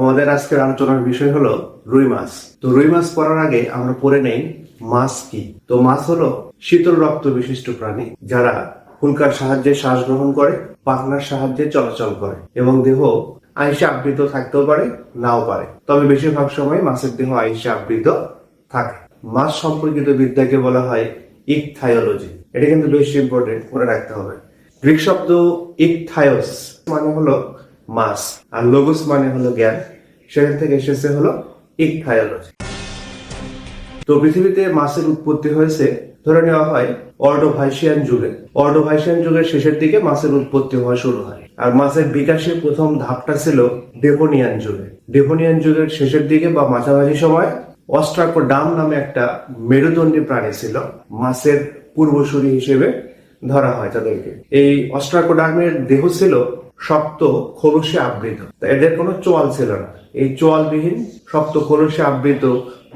আমাদের আজকের আলোচনার বিষয় হলো রুই মাছ। তো রুই মাছ পড়ার আগে আমরা পড়ে নেই মাছ কি। তো মাছ হলো শীতল রক্ত বিশিষ্ট প্রাণী যারা হুলকার সাহায্যে শ্বাস গ্রহণ করে, পাখনার সাহায্যে চলাচল করে এবং দেহ আইসে আবৃত থাকতেও পারে, নাও পারে। তবে বেশিরভাগ সময় মাছের দেহ আইসে আবৃত থাকে। মাছ সম্পর্কিত বিদ্যাকে বলা হয় ইকথায়োলজি। এটা কিন্তু বেশি ইম্পর্টেন্ট করে রাখতে হবে। গ্রিক শব্দ ইকথায়োস মানে হলো মাছ আর লোগোস মানে হলো জ্ঞান। সেখান থেকে এসেছে হলো ইকথায়োলজি তো পৃথিবীতে মাছের উৎপত্তি হয়েছে, ধরে নেওয়া হয় অর্ডোভাইসিয়ান যুগে। অর্ডোভাইসিয়ান যুগের শেষের দিকে মাছের উৎপত্তি হওয়া শুরু হয়। আর মাছের বিকাশের প্রথম ধাপটা ছিল ডেভোনিয়ান যুগে। ডেভোনিয়ান যুগের শেষের দিকে বা মাঝামাঝি সময় অস্ট্রাকো ডাম নামে একটা মেরুদণ্ডী প্রাণী ছিল মাছের পূর্বসূরি হিসেবে ধরা হয় তাদেরকে। এই অস্ট্রাকোডার্মের দেহ ছিল শক্ত খোলসে আবৃত। এদের কোনো চোয়াল ছিল না। এই চোয়ালবিহীন শক্ত খোলসে আবৃত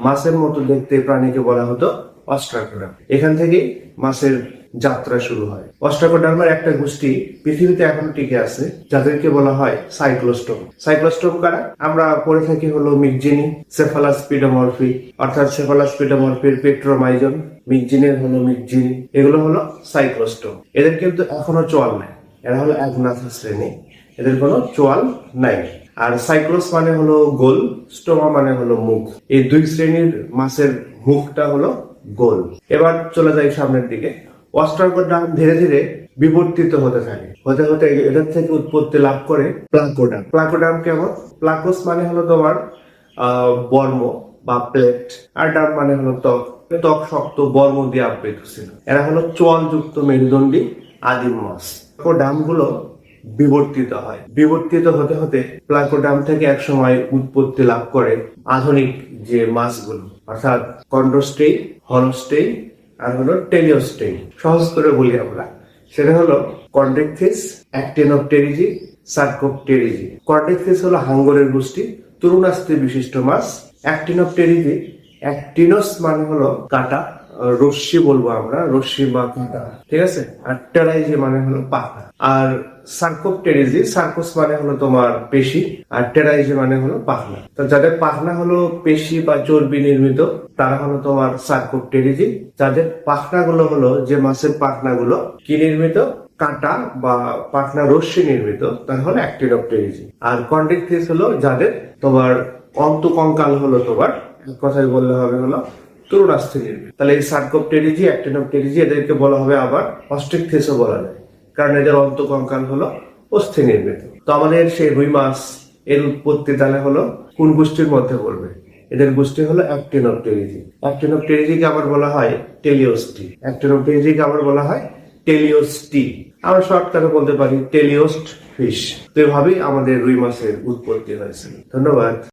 মাছের মতো দেখতে প্রাণীকে বলা হতো অস্ট্রাকোডার্ম এখান থেকেই মাছের যাত্রা শুরু হয়। অস্ট্রাকোডার্মের একটা গোষ্ঠী পৃথিবীতে এখনও টিকে আছে, যাদেরকে বলা হয় সাইক্লোস্টোম। সাইক্লোস্টোম কারা? আমরা পড়ে থাকি হলো মিকজিনি সেফালাস পিডোমরফি অর্থাৎ সেফালাস পিডোমরফির পেট্রোমাইজন মিকজিনের হলো মিকজিন এগুলো হলো সাইক্লোস্টোম। এদের কিন্তু এখনও চোয়াল নাই। এরা হলো একনাথা শ্রেণি। এদের কোনো চোয়াল নাই। আর সাইক্লোস মানে হলো গোল, স্টোমা মানে হলো মুখ। এই দুই শ্রেণির মাছের মুখটা হলো গোল। এবার চলে যাই সামনের দিকে। অস্ট্রাকোডাম ধীরে ধীরে বিবর্তিত হতে থাকে। হতে হতে এদের থেকে উৎপত্তি লাভ করে প্লাকোডাম। প্লাকোডাম কেমন? প্লাকোস মানে হলো তোমার বর্ম বা প্লেট। আর ডাম মানে হলো ত্বক। ত্বক শক্ত, বর্ম দিয়ে আবৃত ছিল। এরা হলো চোয়ালযুক্ত মেরুদণ্ডী আদিম মাছ। ডামগুলো বিবর্তিত হয়। বিবর্তিত হতে হতে প্লাকোডাম থেকে একসময় উৎপত্তি লাভ করে আধুনিক যে মাছগুলো, অর্থাৎ কন্ডোস্টেই, হলস্টেই, আর হলো টেলিওস্টেই সহজ করে বলি আমরা। সেটা হলো কন্ডেকথিস, অ্যাক্টিনোপটেরিজি, সার্কোপটেরিজি। কন্ডেকথিস হলো হাঙ্গরের গোষ্ঠী তরুণাস্তি বিশিষ্ট মাছ। অ্যাক্টিনোপটেরিজি, অ্যাক্টিনোস মানে হলো কাটা। রশ্মি বলব আমরা, রশ্মি বা ঠিক আছে? আর টেরাইজি মানে হলো পাখা আর সার্কোপটেরিজি সার্কোস মানে হলো তোমার পেশি, আর টেরাইজি মানে হলো পাখনা। তো যাদের পাখনা হলো পেশি বা চর্বি নির্মিত, তারা হলো তোমার সার্কোপটেরিজি যাদের পাখনাগুলো হলো, যে মাছের পাখনাগুলো, কি নির্মিত? কাঁটা বা পাখনা রশ্মি নির্মিত, তারা হলো অ্যাক্টিনোপটেরিজি আর কন্ডেক্টিস হলো যাদের তোমার অন্তকঙ্কাল হলো তোমার, কথায় বললে হবে হলো তরুণাস্থি নির্মিত তাহলে এই সার্কোপটেরিজি অ্যাক্টিনোপটেরিজি এদেরকে বলা হবে আবার অস্ট্রিকথিসও বলা যায়। কারণ এদের অন্তকঙ্কাল হলো অস্থি নির্মিত। তো আমাদের সেই রুই মাছ, এর উৎপত্তি তাহলে হলো কোন গোষ্ঠীর মধ্যে পড়বে? এদের গোষ্ঠী হলো অ্যাক্টিনোপটেরিজি অ্যাক্টিনোপটেরিজিকে আবার বলা হয় টেলিওস্টি। অ্যাক্টিনোপটেরিজিকে আবার বলা হয় টেলিওস্টি। আমরা শর্টকাটে বলতে পারি টেলিওস্ট ফিশ। তো এভাবেই আমাদের রুই মাছের উৎপত্তি হয়েছে ধন্যবাদ।